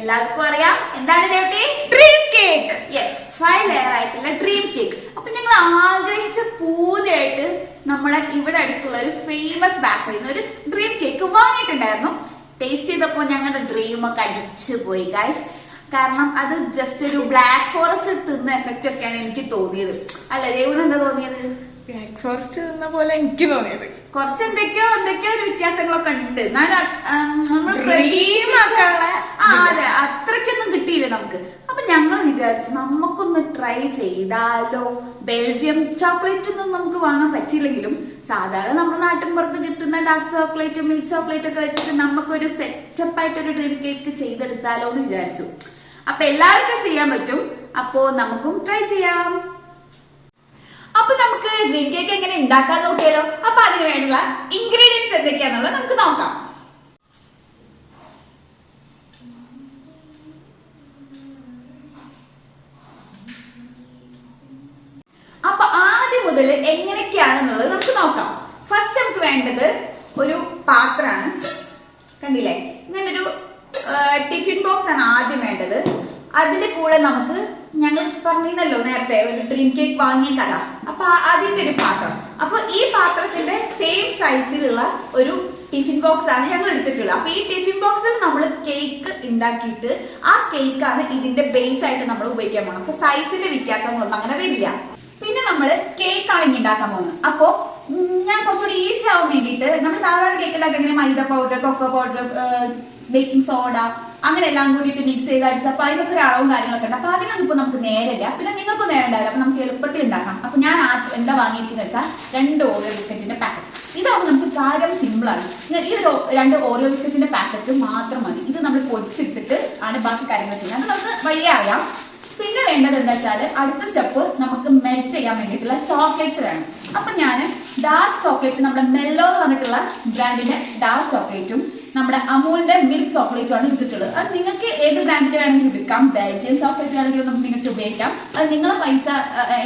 എല്ലാവർക്കും അറിയാം. എന്താണ് ദേവട്ടി dream cake yes five layer ആയിട്ടുള്ള ഡ്രീം കേക്ക് അപ്പൊ ഞങ്ങൾ ആഗ്രഹിച്ച പൂതയായിട്ട് നമ്മളെ ഇവിടെ അടുത്തുള്ള ഒരു ഫേമസ് ബേക്കറിയിൽ നിന്ന് ഒരു ഡ്രീം കേക്ക് വാങ്ങിയിട്ടുണ്ടായിരുന്നു. ടേസ്റ്റ് ചെയ്തപ്പോൾ ഞങ്ങളുടെ ഡ്രീം ഒക്കെ അടിച്ചു പോയി ഗൈസ് കാരണം അത് ജസ്റ്റ് ഒരു ബ്ലാക്ക് ഫോറസ്റ്റ് തിന്ന എഫക്റ്റ് ഒക്കെയാണ് എനിക്ക് തോന്നിയത്. അല്ല ദേവിന് എന്താ തോന്നിയത്? ഫോറസ്റ്റ് തിന്ന പോലെ എനിക്ക് തോന്നിയത്. കുറച്ച് എന്തൊക്കെയോ എന്തൊക്കെയോ ഒരു വ്യത്യാസങ്ങളൊക്കെ ഉണ്ട്. എന്നാലും നമ്മൾ അതെ അത്രയ്ക്കൊന്നും കിട്ടിയില്ല നമുക്ക്. അപ്പൊ ഞങ്ങൾ വിചാരിച്ചു നമുക്കൊന്ന് ട്രൈ ചെയ്താലോ? ബെൽജിയം ചോക്ലേറ്റ് ഒന്നും നമുക്ക് വാങ്ങാൻ പറ്റിയില്ലെങ്കിലും സാധാരണ നമ്മുടെ നാട്ടിൻ പുറത്ത് കിട്ടുന്ന ഡാർക്ക് ചോക്ലേറ്റ് മിൽക്ക് ചോക്ലേറ്റ് ഒക്കെ വെച്ചിട്ട് നമുക്കൊരു സെറ്റപ്പ് ആയിട്ട് ഒരു ഡ്രീം കേക്ക് ചെയ്തെടുത്താലോ എന്ന് വിചാരിച്ചു. അപ്പൊ എല്ലാവർക്കും ചെയ്യാൻ പറ്റും. അപ്പോ നമുക്കും ട്രൈ ചെയ്യാം. അപ്പൊ നമുക്ക് ഡ്രീം കേക്ക് എങ്ങനെ ഉണ്ടാക്കാൻ നോക്കിയാലോ? അപ്പൊ അതിന് വേണ്ടിയുള്ള ഇൻഗ്രീഡിയൻസ് എന്തൊക്കെയാന്നുള്ളത് നമുക്ക് നോക്കാം. അപ്പൊ ആദ്യം മുതൽ എങ്ങനെയൊക്കെയാണെന്നുള്ളത് നമുക്ക് നോക്കാം. ഫസ്റ്റ് നമുക്ക് വേണ്ടത് ഒരു പാത്രമാണ്. കണ്ടില്ലേ? ഇങ്ങനൊരു ടിഫിൻ ബോക്സ് ആണ് ആദ്യം വേണ്ടത്. അതിന്റെ കൂടെ നമുക്ക് ഞങ്ങൾ പറഞ്ഞിരുന്നല്ലോ നേരത്തെ ഒരു ഡ്രീം കേക്ക് വാങ്ങിയ കഥ. അപ്പൊ അതിന്റെ ഒരു പാത്രം. അപ്പൊ ഈ പാത്രത്തിന്റെ സെയിം സൈസിലുള്ള ഒരു ടിഫിൻ ബോക്സ് ആണ് ഞങ്ങൾ എടുത്തിട്ടുള്ളത്. അപ്പൊ ഈ ടിഫിൻ ബോക്സിൽ നമ്മൾ കേക്ക് ഉണ്ടാക്കിയിട്ട് ആ കേക്കാണ് ഇതിന്റെ ബേസ് ആയിട്ട് നമ്മൾ ഉപയോഗിക്കാൻ പോകുന്നത് അപ്പൊ സൈസിന്റെ വ്യത്യാസങ്ങളൊന്നും അങ്ങനെ വരില്ല. പിന്നെ നമ്മൾ കേക്ക് ആണ് ഇനി ഉണ്ടാക്കാൻ പോകുന്നത്. അപ്പോ ഞാൻ കുറച്ചുകൂടി ഈസി ആവാൻ വേണ്ടിയിട്ട് നമ്മൾ സാധാരണ കേക്ക് ഉണ്ടാക്കാൻ maida powder cocoa powder baking soda അങ്ങനെ എല്ലാം കൂടിയിട്ട് മിക്സ് ചെയ്ത് അടിച്ച് അപ്പൊ അതിനൊക്കെ ഒരു അളവും കാര്യങ്ങളൊക്കെ ഉണ്ട്. അപ്പൊ അതിനൊന്നും ഇപ്പൊ നമുക്ക് നേരമില്ല പിന്നെ നിങ്ങൾക്ക് നേരം ഉണ്ടാവില്ല. നമുക്ക് എളുപ്പത്തിൽ ഉണ്ടാക്കാം. അപ്പൊ ഞാൻ ആ എന്താ വാങ്ങിയിരിക്കുന്നത് വെച്ചാൽ രണ്ട് ഓറിയോ ബിസ്ക്കറ്റിന്റെ പാക്കറ്റ് ഇതാവുമ്പോൾ നമുക്ക് കാര്യം ഇങ്ങനെ ഈ ഒരു രണ്ട് ഓറിയോ ബിസ്ക്കറ്റിന്റെ പാക്കറ്റ് മാത്രം മതി. ഇത് നമ്മൾ പൊടിച്ചെടുത്തിട്ട് ആണ് ബാക്കി കാര്യങ്ങൾ ചെയ്യുന്നത്. അത് നമുക്ക് വഴിയേ പിന്നെ വേണ്ടത് എന്താ വെച്ചാൽ അടുത്ത സ്റ്റെപ്പ് നമുക്ക് മെൽറ്റ് ചെയ്യാൻ വേണ്ടിയിട്ടുള്ള ചോക്ലേറ്റ്സ് വേണം. അപ്പൊ ഞാൻ ഡാർക്ക് ചോക്ലേറ്റ് നമ്മുടെ മെല്ലോ എന്ന് പറഞ്ഞിട്ടുള്ള ബ്രാൻഡിന്റെ ഡാർക്ക് ചോക്ലേറ്റും നമ്മുടെ അമൂലിന്റെ മിൽക്ക് ചോക്ലേറ്റ് ആണ് എടുത്തിട്ടുള്ളത് അത് നിങ്ങൾക്ക് ഏത് ബ്രാൻഡിന്റെ വേണമെങ്കിലും എടുക്കാം ബെൽജിയം ചോക്ലേറ്റ് വേണമെങ്കിലും നിങ്ങൾക്ക് ഉപയോഗിക്കാം. അത് നിങ്ങളെ പൈസ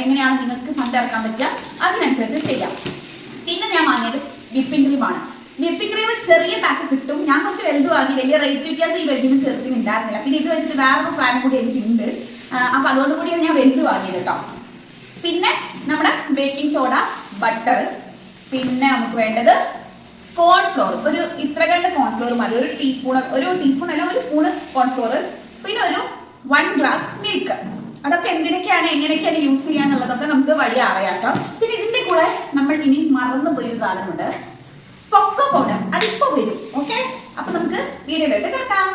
എങ്ങനെയാണ് നിങ്ങൾക്ക് ഫണ്ട് ഇറക്കാൻ പറ്റുക അതിനനുസരിച്ച് ചെയ്യാം. പിന്നെ ഞാൻ വാങ്ങിയത് വിപ്പിംഗ് ക്രീമാണ് വിപ്പിംഗ് ക്രീം ചെറിയ പാക്ക് കിട്ടും. ഞാൻ കുറച്ച് വലുത് വാങ്ങി വലിയ റേറ്റ് വ്യത്യാസം ഈ വലുതിനും ചെറുതിനും ഉണ്ടായിരുന്നില്ല. പിന്നെ ഇത് വെച്ചിട്ട് വേറൊരു പ്ലാൻ കൂടി എനിക്കുണ്ട്. അപ്പൊ അതുകൊണ്ട് കൂടിയാണ് ഞാൻ വലുത് വാങ്ങിയത് കേട്ടോ. പിന്നെ നമ്മുടെ ബേക്കിംഗ് സോഡ ബട്ടർ പിന്നെ നമുക്ക് വേണ്ടത് കോൺഫ്ലോർ ഒരു ഇത്ര കണ്ട കോൺഫ്ലോർ മതി. ഒരു ടീസ്പൂൺ ഒരു ടീസ്പൂൺ അല്ല ഒരു സ്പൂൺ കോൺഫ്ലോർ പിന്നെ ഒരു വൺ ഗ്ലാസ് മിൽക്ക് അതൊക്കെ എന്തിനൊക്കെയാണ് എങ്ങനെയൊക്കെയാണ് യൂസ് ചെയ്യാന്നുള്ളതൊക്കെ നമുക്ക് വഴി അറിയാക്കാം പിന്നെ ഇതിന്റെ കൂടെ നമ്മൾ ഇനി മറന്നു പോയൊരു സാധനമുണ്ട്. കൊക്കോ പൗഡർ അതിപ്പോ വരും ഓക്കെ അപ്പൊ നമുക്ക് വീഡിയോയിലോട്ട് കിടക്കാം.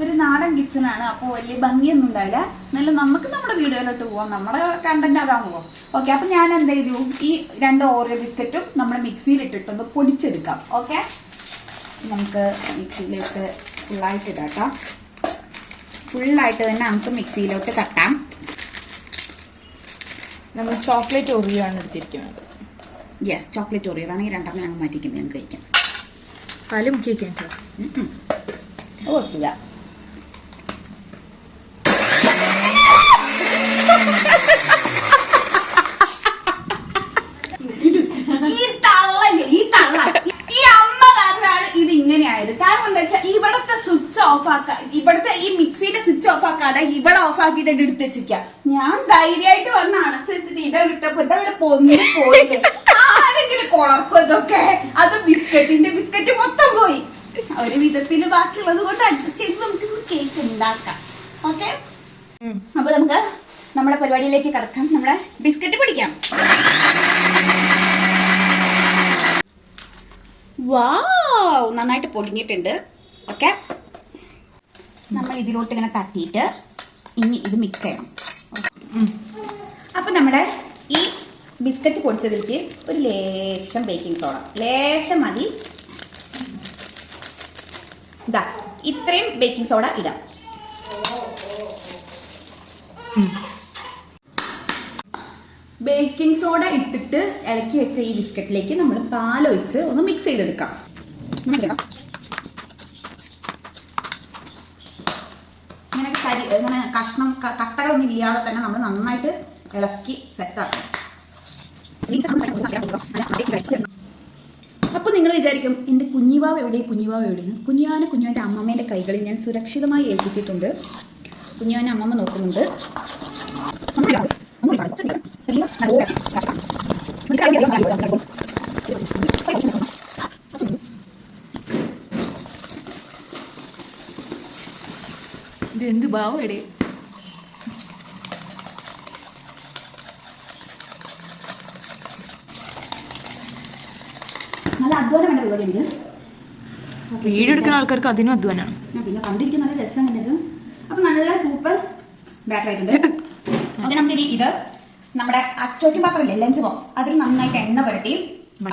ഒരു നാടൻ കിച്ചൺ ആണ് അപ്പോൾ വലിയ ഭംഗിയൊന്നും ഉണ്ടാവില്ല. എന്നാലും നമുക്ക് നമ്മുടെ വീഡിയോയിലോട്ട് പോവാം. നമ്മുടെ കണ്ടന്റ് അതാണല്ലോ ഓക്കെ അപ്പൊ ഞാൻ എന്ത് ചെയ്തു? ഈ രണ്ട് ഓറിയോ ബിസ്ക്കറ്റും നമ്മൾ മിക്സിയിൽ ഇട്ടിട്ടൊന്ന് പൊടിച്ചെടുക്കാം. ഓക്കെ നമുക്ക് മിക്സിയിലോട്ട് ഫുള്ളായിട്ട് ഇടാം ഫുള്ളായിട്ട് തന്നെ നമുക്ക് മിക്സിയിലോട്ട് തട്ടാം. നമ്മൾ ചോക്ലേറ്റ് ഓറിയോ ആണ് എടുത്തിരിക്കുന്നത്. യെസ് ചോക്ലേറ്റ് ഓറിയോ ആണെങ്കിൽ രണ്ടെണ്ണം ഞങ്ങൾ മാറ്റിക്കുന്നത് ഞങ്ങൾക്ക് കഴിക്കാം. പാൽ മുക്കിയൊക്കെ വെക്കാൻ ഉം ഉം. അത് കുഴപ്പമില്ല ഈ തള്ളല്ലേ ഈ തള്ള. ഈ അമ്മ കാരണമാണ് ഇത് ഇങ്ങനെ ആയത്. കാരണം എന്താ വെച്ചാൽ ഇവിടത്തെ സ്വിച്ച് ഓഫ് ആക്കാ ഇവിടത്തെ ഈ മിക്സിയുടെ സ്വിച്ച് ഓഫ് ആക്കാതെ ഇവിടെ ഓഫ് ആക്കിയിട്ട് എടുത്ത് വെച്ചിരിക്ക. ഞാൻ ധൈര്യമായിട്ട് വന്ന് അടച്ചു വെച്ചിട്ട് ഇത് വിട്ടപ്പോ ഇതവിടെ പൊന്നി പോയില്ലേ. ആരെങ്കിലും കുളർക്കും ഇതൊക്കെ? അത് ബിസ്ക്കറ്റിന്റെ ബിസ്ക്കറ്റ് മൊത്തം പോയി. ഒരു വിധത്തിൽ ബാക്കിയുള്ളത് കൊണ്ട് അഡ്ജസ്റ്റ് ചെയ്ത് നമുക്ക് കേക്ക് ഉണ്ടാക്കാം. ഓക്കെ അപ്പൊ നമുക്ക് നമ്മുടെ പരിപാടിയിലേക്ക് കടക്കാം. നമ്മുടെ ബിസ്ക്കറ്റ് പിടിക്കാം. വാവ്! നന്നായിട്ട് പൊടിഞ്ഞിട്ടുണ്ട്. ഓക്കെ. നമ്മൾ ഇതിലോട്ട് ഇങ്ങനെ തട്ടിയിട്ട് ഇനി ഇത് മിക്സ് ചെയ്യണം. അപ്പം നമ്മുടെ ഈ ബിസ്ക്കറ്റ് പൊടിച്ചതിലേക്ക് ഒരു ലേശം ബേക്കിംഗ് സോഡ ലേശം മതി. ഇതാ ഇത്രയും ബേക്കിംഗ് സോഡ ഇടാം. ബേക്കിംഗ് സോഡ ഇട്ടിട്ട് ഇളക്കി വെച്ച ഈ ബിസ്ക്കറ്റിലേക്ക് നമ്മൾ പാലൊഴിച്ച് ഒന്ന് മിക്സ് ചെയ്തെടുക്കാം. ഇങ്ങനെ കരി ഇങ്ങനെ കഷ്ണം കട്ടകളൊന്നും ഇല്ലാതെ തന്നെ നമ്മൾ നന്നായിട്ട് ഇളക്കി സെറ്റാക്കാം അപ്പോൾ നിങ്ങൾ വിചാരിക്കും എന്റെ കുഞ്ഞിവാവ് എവിടെ കുഞ്ഞിവാവ് എവിടെയെന്ന് കുഞ്ഞിവാനെ കുഞ്ഞുവാന്റെ അമ്മമ്മേന്റെ കൈകളിൽ ഞാൻ സുരക്ഷിതമായി ഏൽപ്പിച്ചിട്ടുണ്ട്. കുഞ്ഞുവാനെ അമ്മമ്മ നോക്കുന്നുണ്ട്. ഇത് എന്ത് ഭാവം എടേ? നല്ല അധ്വാനം വേണ്ട പരിപാടി എനിക്ക്. വീഡിയോ എടുക്കുന്ന ആൾക്കാർക്ക് അതിനും അധ്വാനാണ് ഞാൻ പിന്നെ കണ്ടിരിക്കുന്ന നല്ല രസം ഇത് അപ്പൊ നല്ല സൂപ്പർ ബാറ്റർ ആയിട്ടുണ്ട്. ഓക്കെ നമുക്ക് ഇനി ഇത് നമ്മുടെ അച്ചോട്ടി പാത്രമില്ലേ ലഞ്ച് ബോക്സ് അതിൽ നന്നായിട്ട് എണ്ണ പുരട്ടി.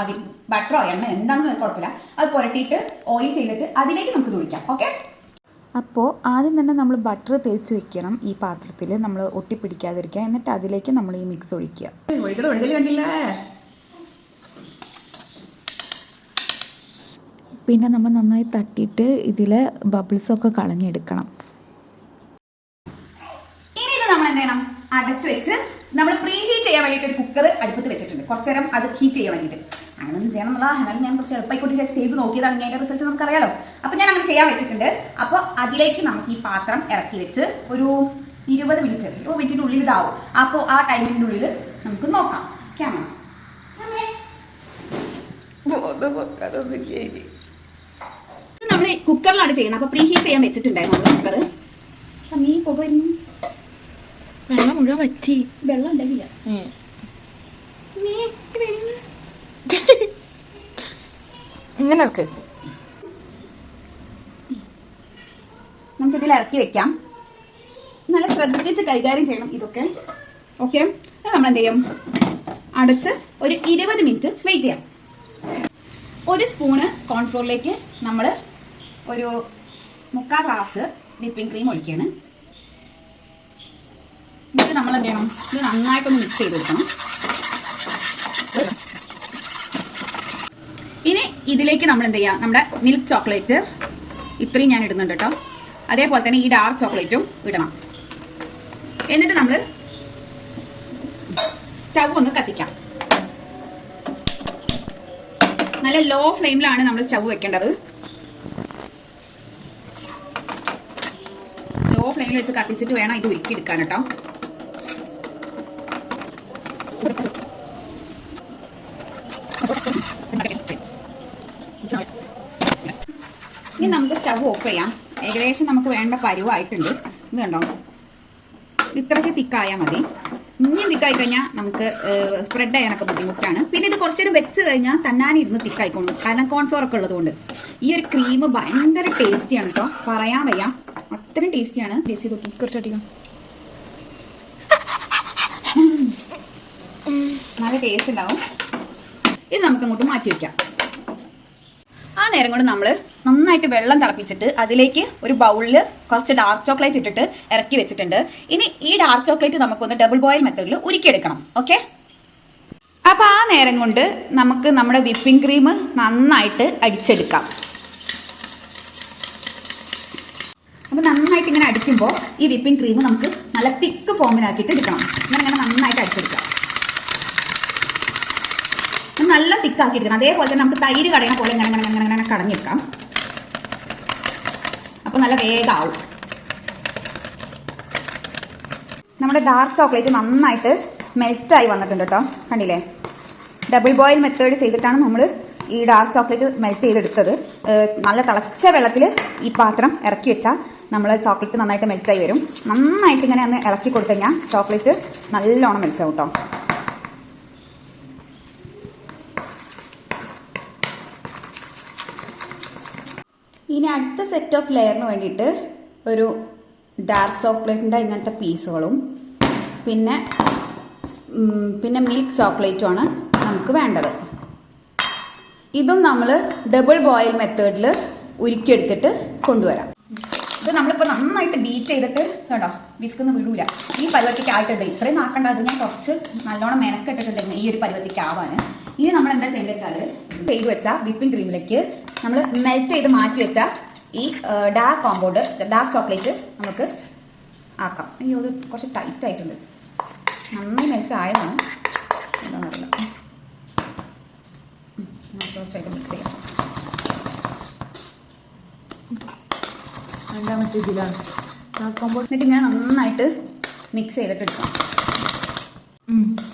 അതിൽ ബട്ടറോ എണ്ണ എന്താണെന്ന് കുഴപ്പമില്ല. അത് പുരട്ടിയിട്ട് ഓയിൽ ചെയ്തിട്ട് അതിലേക്ക് നമുക്ക് ഒഴിക്കാം. ഓക്കെ അപ്പോൾ ആദ്യം തന്നെ നമ്മൾ ബട്ടർ തേച്ച് വെക്കണം ഈ പാത്രത്തിൽ. നമ്മൾ ഒട്ടിപ്പിടിക്കാതിരിക്കുക. എന്നിട്ട് അതിലേക്ക് നമ്മൾ ഈ മിക്സ് ഒഴിക്കുക. പിന്നെ നമ്മൾ നന്നായി തട്ടിയിട്ട് ഇതിൽ ബബിൾസൊക്കെ കളഞ്ഞെടുക്കണം ഇനി ഇത് നമ്മൾ എന്ത് ചെയ്യണം അടച്ചു വെച്ച് നമ്മൾ പ്രീ ഹീറ്റ് ചെയ്യാൻ വേണ്ടിയിട്ട് ഒരു കുക്കർ അടുപ്പത്ത് വെച്ചിട്ടുണ്ട്. കുറച്ചു നേരം അത് ഹീറ്റ് ചെയ്യാൻ വേണ്ടിയിട്ട്. അങ്ങനെ ഒന്നും ചെയ്യണം എന്നുള്ള അങ്ങനെ ഞാൻ കുറച്ച് എളുപ്പമായിക്കോട്ട് ഞാൻ ചെയ്ത് നോക്കിയതാണ് അതിന്റെ റിസൾട്ട് നമുക്കറിയാലോ. അപ്പോൾ ഞാൻ അങ്ങനെ ചെയ്യാൻ വെച്ചിട്ടുണ്ട്. അപ്പോൾ അതിലേക്ക് നമുക്ക് ഈ പാത്രം ഇറക്കി വെച്ച് ഒരു ഇരുപത് മിനിറ്റ് ഇരുപത് മിനിറ്റിന്റെ ഉള്ളിൽ ഇതാവും. അപ്പോൾ ആ ടൈമിന്റെ ഉള്ളിൽ നമുക്ക് നോക്കാം. ക്യാമറ നമ്മൾ കുക്കറിലാണ് ചെയ്യുന്നത്. അപ്പൊ പ്രീ ഹീറ്റ് ചെയ്യാൻ വെച്ചിട്ടുണ്ടായിരുന്നു. കുക്കർ അമ്മീ പുക വരുന്നു. വെള്ളം മുഴുവൻ പറ്റി വെള്ളം. ഇങ്ങനെ ഇറക്ക്. നമുക്കിതിൽ ഇറക്കി വെക്കാം. നല്ല ശ്രദ്ധിച്ച് കൈകാര്യം ചെയ്യണം ഇതൊക്കെ. ഓക്കെ നമ്മൾ എന്ത് ചെയ്യും? അടച്ച് ഒരു ഇരുപത് മിനിറ്റ് വെയിറ്റ് ചെയ്യാം. ഒരു സ്പൂണ് കോൺഫ്ലോറിലേക്ക് നമ്മൾ ഒരു മുക്കാൽ ഗ്ലാസ് വിപ്പിംഗ് ക്രീം ഒഴിക്കുകയാണ്. എന്നിട്ട് നമ്മൾ എന്ത് ചെയ്യണം ഇത് നന്നായിട്ടൊന്ന് മിക്സ് ചെയ്ത് കൊടുക്കണം. ഇനി ഇതിലേക്ക് നമ്മൾ എന്ത് ചെയ്യുക നമ്മുടെ മിൽക്ക് ചോക്ലേറ്റ് ഇത്രയും ഞാൻ ഇടുന്നുണ്ട് കേട്ടോ. അതേപോലെ തന്നെ ഈ ഡാർക്ക് ചോക്ലേറ്റും ഇടണം. എന്നിട്ട് നമ്മൾ സ്റ്റവ് ഒന്ന് കത്തിക്കാം. നല്ല ലോ ഫ്ലെയിമിലാണ് നമ്മൾ സ്റ്റവ് വെക്കേണ്ടത്. ലോ ഫ്ലെയിമിൽ വെച്ച് കത്തിച്ചിട്ട് വേണം ഇത് ഉരുക്കി എടുക്കാൻ കേട്ടോ. ഇനി നമുക്ക് സ്റ്റവ് ഓഫ് ചെയ്യാം. ഏകദേശം നമുക്ക് വേണ്ട പരുവായിട്ടുണ്ട്. ഇത് കണ്ടോ? ഇത്രയ്ക്ക് തിക്കായാൽ മതി. ഇനിയും തിക്കായി കഴിഞ്ഞാൽ നമുക്ക് സ്പ്രെഡ് ചെയ്യാനൊക്കെ ബുദ്ധിമുട്ടാണ്. പിന്നെ ഇത് കുറച്ചേരം വെച്ച് കഴിഞ്ഞാൽ തന്നാനെ ഇരുന്ന് തിക്കായിക്കോളും. കാരണം കോൺഫ്ലോർ ഒക്കെ ഉള്ളതുകൊണ്ട്. ഈ ഒരു ക്രീം ഭയങ്കര ടേസ്റ്റിയാണ് കേട്ടോ പറയാൻ വയ്യ. അത്രയും ടേസ്റ്റിയാണ് ടേസ്റ്റ് നോക്കി കുറച്ചധികം നല്ല ടേസ്റ്റ് ഉണ്ടാവും. ഇത് നമുക്ക് അങ്ങോട്ട് മാറ്റി വെക്കാം. ആ നേരം കൊണ്ട് നമ്മൾ നന്നായിട്ട് വെള്ളം തിളപ്പിച്ചിട്ട് അതിലേക്ക് ഒരു ബൗളിൽ കുറച്ച് ഡാർക്ക് ചോക്ലേറ്റ് ഇട്ടിട്ട് ഇറക്കി വെച്ചിട്ടുണ്ട്. ഇനി ഈ ഡാർക്ക് ചോക്ലേറ്റ് നമുക്കൊന്ന് ഡബിൾ ബോയിൽ മെത്തേഡിൽ ഉരുക്കിയെടുക്കണം. ഓക്കെ അപ്പോൾ ആ നേരം കൊണ്ട് നമുക്ക് നമ്മുടെ വിപ്പിംഗ് ക്രീം നന്നായിട്ട് അടിച്ചെടുക്കാം. അപ്പോൾ നന്നായിട്ട് ഇങ്ങനെ അടിക്കുമ്പോൾ ഈ വിപ്പിംഗ് ക്രീം നമുക്ക് നല്ല തിക്ക് ഫോമിലാക്കിയിട്ട് എടുക്കണം. ഇങ്ങനെ നന്നായിട്ട് അടിച്ചെടുക്കാം. നല്ല തിക്കാക്കി എടുക്കണം അതേപോലെ തന്നെ നമുക്ക് തൈര് കടയണ പോലെ ഇങ്ങനെ ഇങ്ങനെ ഇങ്ങനെ ഇങ്ങനെ കടഞ്ഞെടുക്കാം. അപ്പോൾ നല്ല വേഗമാവും നമ്മുടെ ഡാർക്ക് ചോക്ലേറ്റ് നന്നായിട്ട് മെൽറ്റായി വന്നിട്ടുണ്ട് കേട്ടോ. കണ്ടില്ലേ? ഡബിൾ ബോയിൽ മെത്തേഡ് ചെയ്തിട്ടാണ് നമ്മൾ ഈ ഡാർക്ക് ചോക്ലേറ്റ് മെൽറ്റ് ചെയ്തെടുത്തത്. നല്ല തിളച്ച വെള്ളത്തിൽ ഈ പാത്രം ഇറക്കി വെച്ചാൽ നമ്മൾ ചോക്ലേറ്റ് നന്നായിട്ട് മെൽറ്റായി വരും. നന്നായിട്ട് ഇങ്ങനെ ഒന്ന് ഇറക്കി കൊടുത്തു കഴിഞ്ഞാൽ ചോക്ലേറ്റ് നല്ലോണം മെൽറ്റാവും കേട്ടോ ഇനി അടുത്ത സെറ്റ് ഓഫ് ലെയറിന് വേണ്ടിയിട്ട് ഒരു ഡാർക്ക് ചോക്ലേറ്റിന്റെ ഇങ്ങനത്തെ പീസുകളും പിന്നെ പിന്നെ മിൽക്ക് ചോക്ലേറ്റുമാണ് നമുക്ക് വേണ്ടത്. ഇതും നമ്മൾ ഡബിൾ ബോയിൽ മെത്തേഡിൽ ഉരുക്കിയെടുത്തിട്ട് കൊണ്ടുവരാം. ഇത് നമ്മളിപ്പോൾ നന്നായിട്ട് ബീറ്റ് ചെയ്തിട്ട് കേട്ടോ വിസ്കുന്ന് വിടൂല. ഈ പരുവത്തിക്ക് ആയിട്ടുണ്ട് ഇത്രയും ആക്കേണ്ട അത് ഞാൻ കുറച്ച് നല്ലോണം മെനക്കെട്ടിട്ടുണ്ട് ഈ ഒരു പരുവത്തിക്ക് ആവാൻ. ഇനി നമ്മൾ എന്താ ചെയ്യേണ്ടത് വെച്ചാൽ ചെയ്ത് വെച്ചാൽ വിപ്പിംഗ് ക്രീമിലേക്ക് നമ്മൾ മെൽറ്റ് ചെയ്ത് മാറ്റി വെച്ച ഈ ഡാർക്ക് കോമ്പൗണ്ട് ഡാർക്ക് ചോക്ലേറ്റ് നമുക്ക് ആക്കാം. അയ്യോ അത് കുറച്ച് ടൈറ്റ് ആയിട്ടുണ്ട്. നന്നായി മെൽറ്റ് ആയതാണ്. എന്താണെന്നറിയില്ല. കുറച്ചായിട്ട് മിക്സ് ചെയ്യാം. രണ്ടാമത്തെ ഇതിലാണ്. നോക്കുമ്പോൾ എന്നിട്ട് ഇങ്ങനെ നന്നായിട്ട് മിക്സ് ചെയ്തിട്ട് എടുക്കാം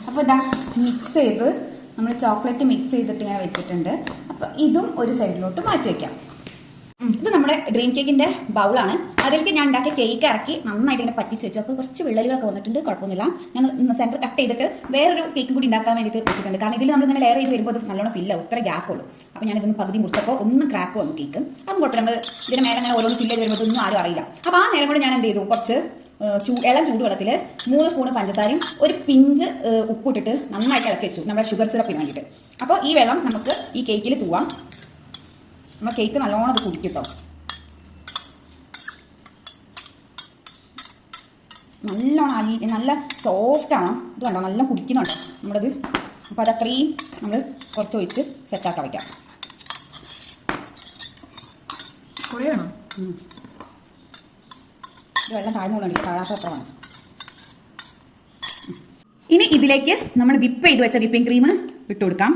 അപ്പോൾ ഇതാ മിക്സ് ചെയ്ത് നമ്മൾ ചോക്ലേറ്റ് മിക്സ് ചെയ്തിട്ട് ഇങ്ങനെ വെച്ചിട്ടുണ്ട്. അപ്പോൾ ഇതും ഒരു സൈഡിലോട്ട് മാറ്റി വെക്കാം. ഇത് നമ്മുടെ ഡ്രീം കേക്കിന്റെ ബൗളാണ് അതിലേക്ക് ഞാൻ ഉണ്ടാക്കിയ കേക്ക് ഇറക്കി നന്നായിട്ട് ഇങ്ങനെ പറ്റിച്ച് വെച്ചു. അപ്പോൾ കുറച്ച് വിള്ളലുകളൊക്കെ വന്നിട്ടുണ്ട് കുഴപ്പമൊന്നുമില്ല. ഞാൻ സെന്റർ കട്ട് ചെയ്തിട്ട് വേറൊരു കേക്കും കൂടി ഉണ്ടാക്കാൻ വേണ്ടിയിട്ട് വെച്ചിട്ടുണ്ട്. കാരണം ഇതിൽ നമ്മൾ ഇങ്ങനെ ലെയർ ചെയ്ത് വരുമ്പോൾ അത് നല്ലോണം ഫില്ലാവും ഇത്ര ഗ്യാപ്പ് ഉള്ളൂ. അപ്പോൾ ഞാൻ ഇതൊന്ന് പകുതി മുറിച്ചപ്പോൾ ഒന്ന് ക്രാക്ക് വന്നു കേക്ക് അതും കുഴപ്പമില്ല. നമ്മൾ ഇതിന് മേലെ അങ്ങനെ ഓരോന്ന് ഫില്ല് ചെയ്ത് വരുമ്പോൾ ഒന്നും ആരും അറിയില്ല. അപ്പോൾ ആ നേരം കൂടെ ഞാൻ എന്ത് ചെയ്തു? കുറച്ച് ചൂ ഇളം ചൂടുവെള്ളത്തിൽ മൂന്ന് സ്പൂൺ പഞ്ചസാരയും ഒരു പിഞ്ച് ഉപ്പിട്ടിട്ട് നന്നായിട്ട് ഇളക്കി വെച്ചു. നമ്മുടെ ഷുഗർ സിറപ്പിന് വേണ്ടിയിട്ട്. അപ്പോൾ ഈ വെള്ളം നമുക്ക് ഈ കേക്കിൽ തൂവാം. നമ്മുടെ കേക്ക് നല്ലോണം അത് കുടിക്കട്ടോ കേട്ടോ നല്ലോണം അലി നല്ല സോഫ്റ്റാണ് ആണ്. ഇത് കണ്ടോ? നല്ല കുടിക്കുന്നുണ്ടോ. നമ്മളത് അപ്പോൾ അതത്രയും നമ്മൾ കുറച്ച് ഒഴിച്ച് സെറ്റാക്കാൻ വയ്ക്കാം കുറയണോ. ഇത് വെള്ളം താഴ്ന്നു അത്ര ഇനി ഇതിലേക്ക് നമ്മൾ വിപ്പ് ചെയ്ത് വെച്ച വിപ്പിംഗ് ക്രീം ഇട്ട് കൊടുക്കാം.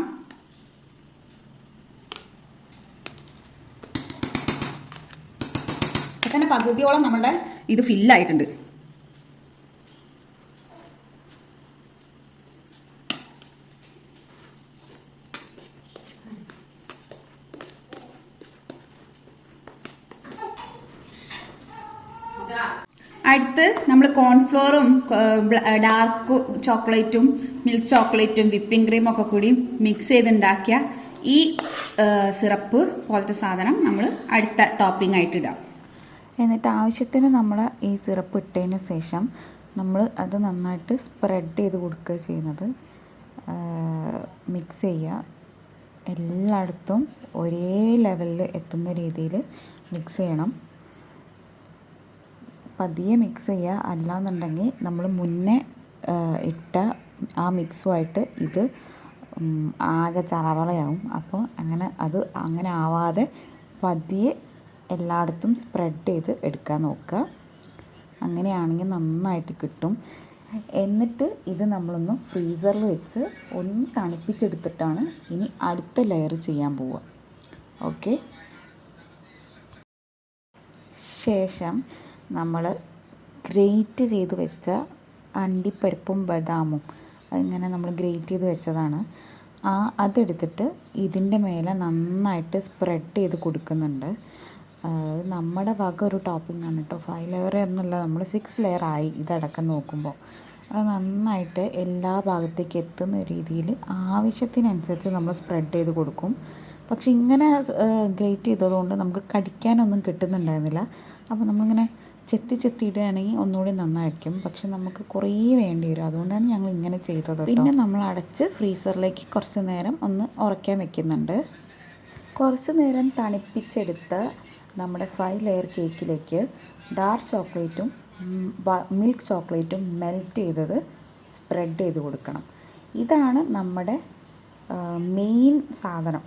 തന്നെ പകുതിയോളം നമ്മുടെ ഇത് ഫില്ലായിട്ടുണ്ട്. അടുത്ത് നമ്മൾ കോൺഫ്ലോറും ഡാർക്ക് ചോക്ലേറ്റും മിൽക്ക് ചോക്ലേറ്റും വിപ്പിംഗ് ക്രീമും ഒക്കെ കൂടി മിക്സ് ചെയ്തുണ്ടാക്കിയ ഈ സിറപ്പ് പോലത്തെ സാധനം നമ്മൾ അടുത്ത ടോപ്പിംഗ് ആയിട്ട് ഇടാം. എന്നിട്ട് ആവശ്യത്തിന് നമ്മൾ ഈ സിറപ്പ് ഇട്ടതിന് ശേഷം നമ്മൾ അത് നന്നായിട്ട് സ്പ്രെഡ് ചെയ്ത് കൊടുക്കുക ചെയ്യുന്നത്. മിക്സ് ചെയ്യുക. എല്ലായിടത്തും ഒരേ ലെവലിൽ എത്തുന്ന രീതിയിൽ മിക്സ് ചെയ്യണം. പതിയെ മിക്സ് ചെയ്യുക. അല്ലാന്നുണ്ടെങ്കിൽ നമ്മൾ മുന്നേ ഇട്ട ആ മിക്സുമായിട്ട് ഇത് ആകെ ചറവളയാവും അപ്പോൾ അങ്ങനെ അത് അങ്ങനെ ആവാതെ പതിയെ എല്ലായിടത്തും സ്പ്രെഡ് ചെയ്ത് എടുക്കാൻ നോക്കുക. അങ്ങനെയാണെങ്കിൽ നന്നായിട്ട് കിട്ടും. എന്നിട്ട് ഇത് നമ്മളൊന്ന് ഫ്രീസറിൽ വെച്ച് ഒന്ന് തണുപ്പിച്ചെടുത്തിട്ടാണ് ഇനി അടുത്ത ലെയർ ചെയ്യാൻ പോവുക. ഓക്കെ ശേഷം നമ്മൾ ഗ്രേറ്റ് ചെയ്ത് വെച്ച അണ്ടിപ്പരിപ്പും ബദാമും അതിങ്ങനെ നമ്മൾ ഗ്രേറ്റ് ചെയ്ത് വെച്ചതാണ്. ആ അതെടുത്തിട്ട് ഇതിന്റെ മേലെ നന്നായിട്ട് സ്പ്രെഡ് ചെയ്ത് കൊടുക്കുന്നുണ്ട്. നമ്മുടെ വക ഒരു ടോപ്പിംഗ് ആണ് കേട്ടോ ഫൈവ് ലെയർ എന്നല്ല നമ്മൾ സിക്സ് ലെയർ ആയി ഇതടക്കം നോക്കുമ്പോൾ അത് നന്നായിട്ട് എല്ലാ ഭാഗത്തേക്ക് എത്തുന്ന രീതിയിൽ ആവശ്യത്തിനനുസരിച്ച് നമ്മൾ സ്പ്രെഡ് ചെയ്ത് കൊടുക്കും. പക്ഷെ ഇങ്ങനെ ഗ്രേറ്റ് ചെയ്തതുകൊണ്ട് നമുക്ക് കടിക്കാനൊന്നും കിട്ടുന്നുണ്ടായിരുന്നില്ല. അപ്പോൾ നമ്മളിങ്ങനെ ചെത്തി ചെത്തിയിടുകയാണെങ്കിൽ ഒന്നുകൂടി നന്നായിരിക്കും. പക്ഷെ നമുക്ക് കുറേ വേണ്ടി വരും. അതുകൊണ്ടാണ് ഞങ്ങൾ ഇങ്ങനെ ചെയ്തത്. പിന്നെ നമ്മൾ അടച്ച് ഫ്രീസറിലേക്ക് കുറച്ച് നേരം ഒന്ന് ഉറക്കാൻ വെക്കുന്നുണ്ട്. കുറച്ച് നേരം തണുപ്പിച്ചെടുത്ത നമ്മുടെ ഫൈവ് ലെയർ കേക്കിലേക്ക് ഡാർക്ക് ചോക്ലേറ്റും മിൽക്ക് ചോക്ലേറ്റും മെൽറ്റ് ചെയ്തത് സ്പ്രെഡ് ചെയ്ത് കൊടുക്കണം. ഇതാണ് നമ്മുടെ മെയിൻ സാധനം.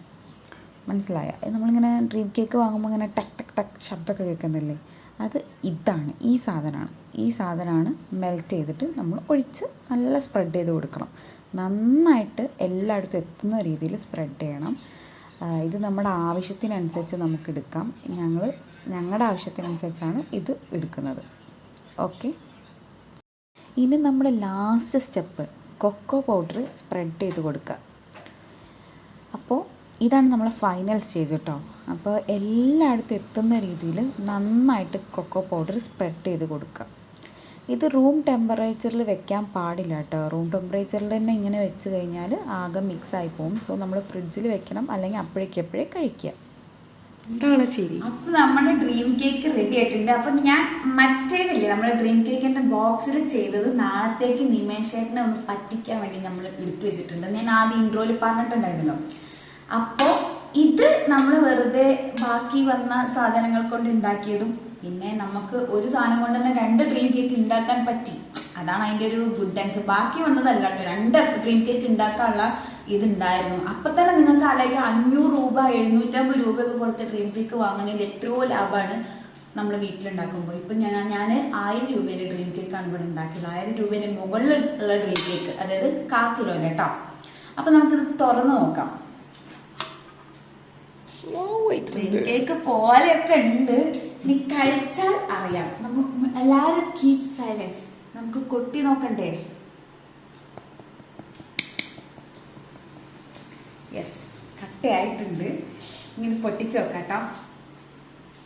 മനസ്സിലായ? നമ്മളിങ്ങനെ ഡ്രീം കേക്ക് വാങ്ങുമ്പോൾ ഇങ്ങനെ ടക്ക് ടക്ക് ടക്ക് ശബ്ദമൊക്കെ കേൾക്കുന്നില്ലേ അത് ഇതാണ് ഈ സാധനമാണ്. ഈ സാധനമാണ് മെൽറ്റ് ചെയ്തിട്ട് നമ്മൾ ഒഴിച്ച് നല്ല സ്പ്രെഡ് ചെയ്ത് കൊടുക്കണം. നന്നായിട്ട് എല്ലായിടത്തും എത്തുന്ന രീതിയിൽ സ്പ്രെഡ് ചെയ്യണം. ഇത് നമ്മുടെ ആവശ്യത്തിനനുസരിച്ച് നമുക്ക് എടുക്കാം ഞങ്ങൾ ഞങ്ങളുടെ ആവശ്യത്തിനനുസരിച്ചാണ് ഇത് എടുക്കുന്നത്. ഓക്കെ? ഇനി നമ്മുടെ last step cocoa powder spread ചെയ്ത് കൊടുക്കുക അപ്പോൾ ഇതാണ് നമ്മളെ ഫൈനൽ സ്റ്റേജ് കേട്ടോ അപ്പോൾ എല്ലായിടത്തും എത്തുന്ന രീതിയിൽ നന്നായിട്ട് കൊക്കോ പൗഡർ സ്പ്രെഡ് ചെയ്ത് കൊടുക്കുക ഇത് റൂം ടെമ്പറേച്ചറിൽ വെക്കാൻ പാടില്ല കേട്ടോ റൂം ടെമ്പറേച്ചറിൽ തന്നെ ഇങ്ങനെ വെച്ച് കഴിഞ്ഞാൽ ആകെ മിക്സ് ആയി പോകും സോ നമ്മൾ ഫ്രിഡ്ജിൽ വെക്കണം അല്ലെങ്കിൽ അപ്പോഴേക്കപ്പോഴേ കഴിക്കുക. എന്താണ് ശരി? അപ്പൊ നമ്മുടെ ഡ്രീം കേക്ക് റെഡി ആയിട്ടുണ്ട്. അപ്പൊ ഞാൻ മറ്റേതില്ലേ നമ്മുടെ ഡ്രീം കേക്കിന്റെ ബോക്സിൽ ചെയ്തത് നാളത്തേക്ക് നിമേഷേട്ടനെ ഒന്ന് പറ്റിക്കാൻ വേണ്ടി നമ്മൾ എടുത്തു വെച്ചിട്ടുണ്ട്. ഞാൻ ആദ്യം ഇൻട്രോയിൽ പറഞ്ഞിട്ടുണ്ടായിരുന്നല്ലോ. അപ്പോൾ ഇത് നമ്മൾ വെറുതെ ബാക്കി വന്ന സാധനങ്ങൾ കൊണ്ട് ഉണ്ടാക്കിയതും പിന്നെ നമുക്ക് ഒരു സാധനം കൊണ്ട് തന്നെ രണ്ട് ഡ്രീം കേക്ക് ഉണ്ടാക്കാൻ പറ്റി. അതാണ് അതിന്റെ ഒരു ഗുഡ് ആൻസർ ബാക്കി വന്നതല്ല കേട്ടോ. രണ്ട് ഡ്രീം കേക്ക് ഉണ്ടാക്കാനുള്ള ഇതുണ്ടായിരുന്നു. അപ്പൊ തന്നെ നിങ്ങൾക്ക് ആലോചിക്കാം അഞ്ഞൂറ് രൂപ എഴുന്നൂറ്റമ്പത് രൂപയൊക്കെ കൊടുത്ത് ഡ്രീം കേക്ക് വാങ്ങണമെങ്കിൽ എത്രയോ ലാഭമാണ് നമ്മൾ വീട്ടിലുണ്ടാക്കുമ്പോൾ ഇപ്പം ഞാൻ ഞാൻ ആയിരം രൂപയുടെ ഡ്രീം കേക്കാണ് ഇവിടെ ഉണ്ടാക്കിയത് ആയിരം രൂപയുടെ മുകളിൽ ഉള്ള ഡ്രീം കേക്ക് അതായത് കാ കിലോ കേട്ടോ അപ്പം നമുക്കിത് തുറന്നു നോക്കാം. ഡ്രീം കേക്ക് പോലെയൊക്കെ ഉണ്ട്. നീ കഴിച്ചാൽ അറിയാം. നമുക്ക് എല്ലാവരും കീപ് സൈലൻസ് നമുക്ക് കൊട്ടി നോക്കണ്ടേ? യെസ് കട്ടയായിട്ടുണ്ട്. ഇങ്ങനെ പൊട്ടിച്ച് നോക്കാട്ടോ.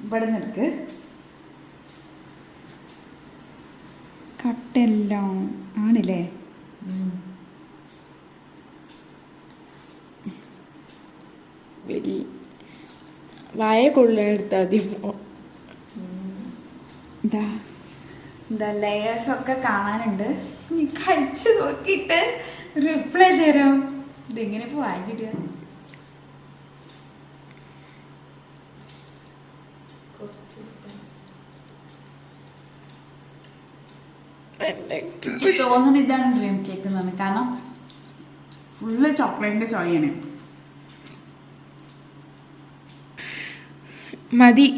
ഇവിടെ നിൽക്ക്. കട്ടെല്ലാം ആണില്ലേ? വായ കൊള്ളെടുത്ത ആദ്യം എന്താ? എന്താ ലെയേഴ്സ് ഒക്കെ കാണാനുണ്ട്. നീ കഴിച്ചു നോക്കിയിട്ട് റിപ്ലൈ തരാം? ഇതെങ്ങനെ ഇപ്പൊ വാങ്ങിയിടുക എനിക്ക് തോന്നുന്നു ഇതാണ് ഡ്രീം കേക്ക് എന്ന് പറഞ്ഞത് കാരണം ഫുള്ള് ചോക്ലേറ്റിന്റെ ചോയാണ്. മതി.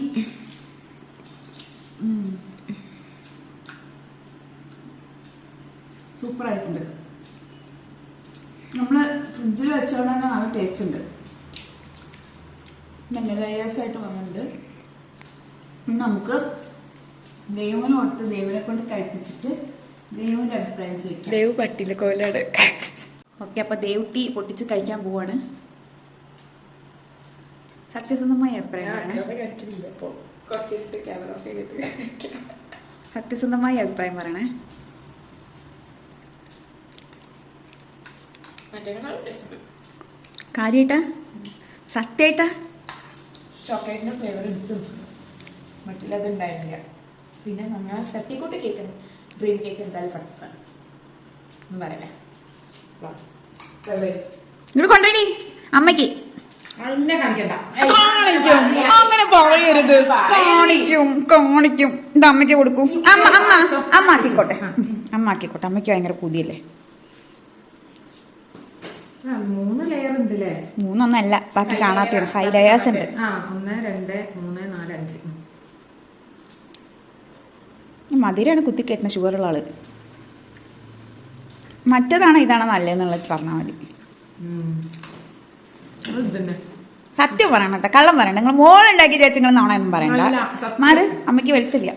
സൂപ്പർ ആയിട്ടുണ്ട് നമ്മൾ ഫ്രിഡ്ജിൽ വെച്ചോണ്ട് തന്നെ നല്ല ടേസ്റ്റ് ഉണ്ട്. നല്ല ലയേഴ്സ് ആയിട്ട് വന്നിട്ടുണ്ട്. ഇനി നമുക്ക് ദൈവന് കൊടുത്ത് ദൈവനെ കൊണ്ട് കഴിപ്പിച്ചിട്ട് ദൈവന്റെ അഭിപ്രായം ചോദിക്കാം. ദേവ് പട്ടിയില്ല കോലാട്. ഓക്കെ അപ്പൊ ദേവുട്ടി പൊട്ടിച്ച് കഴിക്കാൻ പോവാണ്. സത്യസന്ധമായ അഭിപ്രായം കുറച്ചിട്ട് ക്യാമറ ഓഫ് ചെയ്തിട്ട് സത്യസന്ധമായ അഭിപ്രായം പറയണേ. കാര്യായിട്ടാ? സത്യായിട്ടാ? ചോക്ലേറ്റിന്റെ ഫ്ലേവർ എടുത്തു. മറ്റുള്ളത് ഉണ്ടായിരുന്നില്ല. പിന്നെ നമ്മൾ തട്ടിക്കൂട്ട് കേക്ക് ഡ്രീം കേക്ക് എന്തായാലും സക്സസ് ആണ്. എന്ന് പറയണേ. ഇങ്ങോട്ട് കൊണ്ടുപോയി അമ്മയ്ക്ക്. കാണിക്കും. അങ്ങനെ പറയരുത്. കാണിക്കും കാണിക്കും. ഇത് അമ്മയ്ക്ക് കൊടുക്കും. അമ്മ അമ്മ അമ്മ ആക്കിക്കോട്ടെ. അമ്മ ആക്കിക്കോട്ടെ. അമ്മയ്ക്ക് ഭയങ്കര പുതിയല്ലേ? മൂന്ന് ലെയർ മൂന്നൊന്നല്ല. ബാക്കി കാണാത്തതാണ് ഫൈവ് ലെയേഴ്സ് ഉണ്ട്. ഒന്ന് രണ്ട് മൂന്ന് നാല് അഞ്ച്. മധുരമാണ് കുത്തിക്കയറ്റുന്ന ഷുഗറുള്ള ആൾ. മറ്റേതാണോ ഇതാണോ നല്ലതെന്നുള്ളത് പറഞ്ഞാൽ മതി. സത്യം പറയണം കേട്ടോ കള്ളം പറയണ്ട നിങ്ങൾ മോളുണ്ടാക്കി ചേച്ചി നിങ്ങൾ നാണെന്നും പറയണ്ട. മാറ് അമ്മയ്ക്ക് വലിച്ചില്ല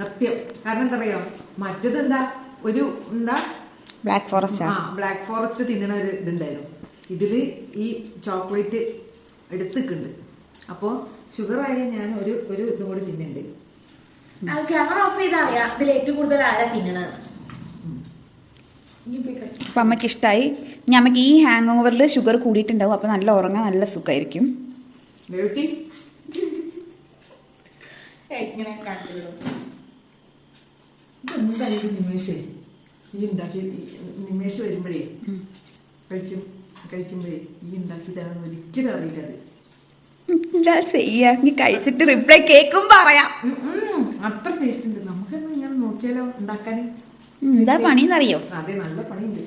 സത്യം. കാരണം എന്താ പറയാ മറ്റത് എന്താ ഒരു എന്താ? ബ്ലാക്ക് ഫോറസ്റ്റ് ആ. ബ്ലാക്ക് ഫോറസ്റ്റ് തിന്നണ ഒരു ഇതുണ്ടായിരുന്നു. ഇതിൽ ഈ ചോക്ലേറ്റ് എടുത്തിട്ടുണ്ട്. അപ്പോ ഷുഗർ ആയാലും ഞാൻ ഒരു ഒരു ഇതും കൂടി തിന്നുന്നുണ്ട് അത് ക്യാമറ ഓഫ് ചെയ്താൽ അറിയാം ഇതിൽ ഏറ്റവും കൂടുതൽ ആരാ തിന്നണത്? അപ്പൊ അമ്മയ്ക്ക് ഇഷ്ടമായി ഇനി അമ്മയ്ക്ക് ഈ ഹാങ് ഓവറിൽ ഷുഗർ കൂടിയിട്ടുണ്ടാവും. അപ്പോൾ നല്ല ഉറങ്ങാൻ നല്ല സുഖമായിരിക്കും നിമേഷ്? ഈ ഉണ്ടാക്കി നിമേഷ് വരുമ്പോഴേ കഴിക്കും കഴിക്കുമ്പോഴേ ഈ ഉണ്ടാക്കിയതാണെന്ന് ഒരിക്കലും അറിയില്ല അത്. എന്താ ചെയ്യാ നീ കഴിച്ചിട്ട് റിപ്ലൈ കേക്കും പറയാം. അത്ര ടേസ്റ്റ് ഉണ്ട്. നമുക്കൊന്ന് ഇങ്ങനെ നോക്കിയാലോ ഉണ്ടാക്കാൻ എന്താ പണിന്നറിയോ അതെ നല്ല പണിയുണ്ട്.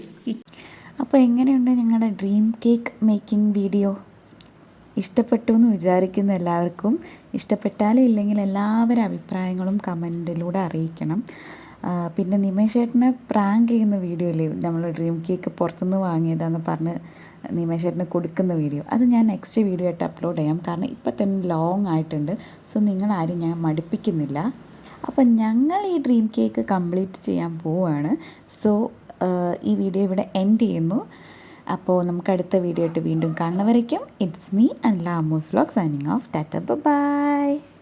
അപ്പോൾ എങ്ങനെയുണ്ട് ഞങ്ങളുടെ ഡ്രീം കേക്ക് മേക്കിംഗ് വീഡിയോ ഇഷ്ടപ്പെട്ടു എന്ന് വിചാരിക്കുന്ന എല്ലാവർക്കും ഇഷ്ടപ്പെട്ടാലും ഇല്ലെങ്കിൽ എല്ലാവരും അഭിപ്രായങ്ങളും കമന്റിലൂടെ അറിയിക്കണം. പിന്നെ നിമേഷ് ചേട്ടനെ പ്രാങ്ക് ചെയ്യുന്ന വീഡിയോ അല്ലേ നമ്മൾ ഡ്രീം കേക്ക് പുറത്തുനിന്ന് വാങ്ങിയതാന്ന് പറഞ്ഞ് നിമേഷേട്ടന് കൊടുക്കുന്ന വീഡിയോ അത് ഞാൻ നെക്സ്റ്റ് വീഡിയോ ആയിട്ട് അപ്ലോഡ് ചെയ്യാം. കാരണം ഇപ്പം തന്നെ ലോങ് ആയിട്ടുണ്ട്. സോ നിങ്ങളാരും ഞാൻ മടുപ്പിക്കുന്നില്ല. അപ്പം ഞങ്ങൾ ഈ ഡ്രീം കേക്ക് കംപ്ലീറ്റ് ചെയ്യാൻ പോവുകയാണ് സോ ഈ വീഡിയോ ഇവിടെ എൻഡ് ചെയ്യുന്നു. അപ്പോൾ നമുക്ക് അടുത്ത വീഡിയോ ആയിട്ട് വീണ്ടും കാണുന്നവരേക്കും it's me and ലാമോസ് vlog signing off tata bye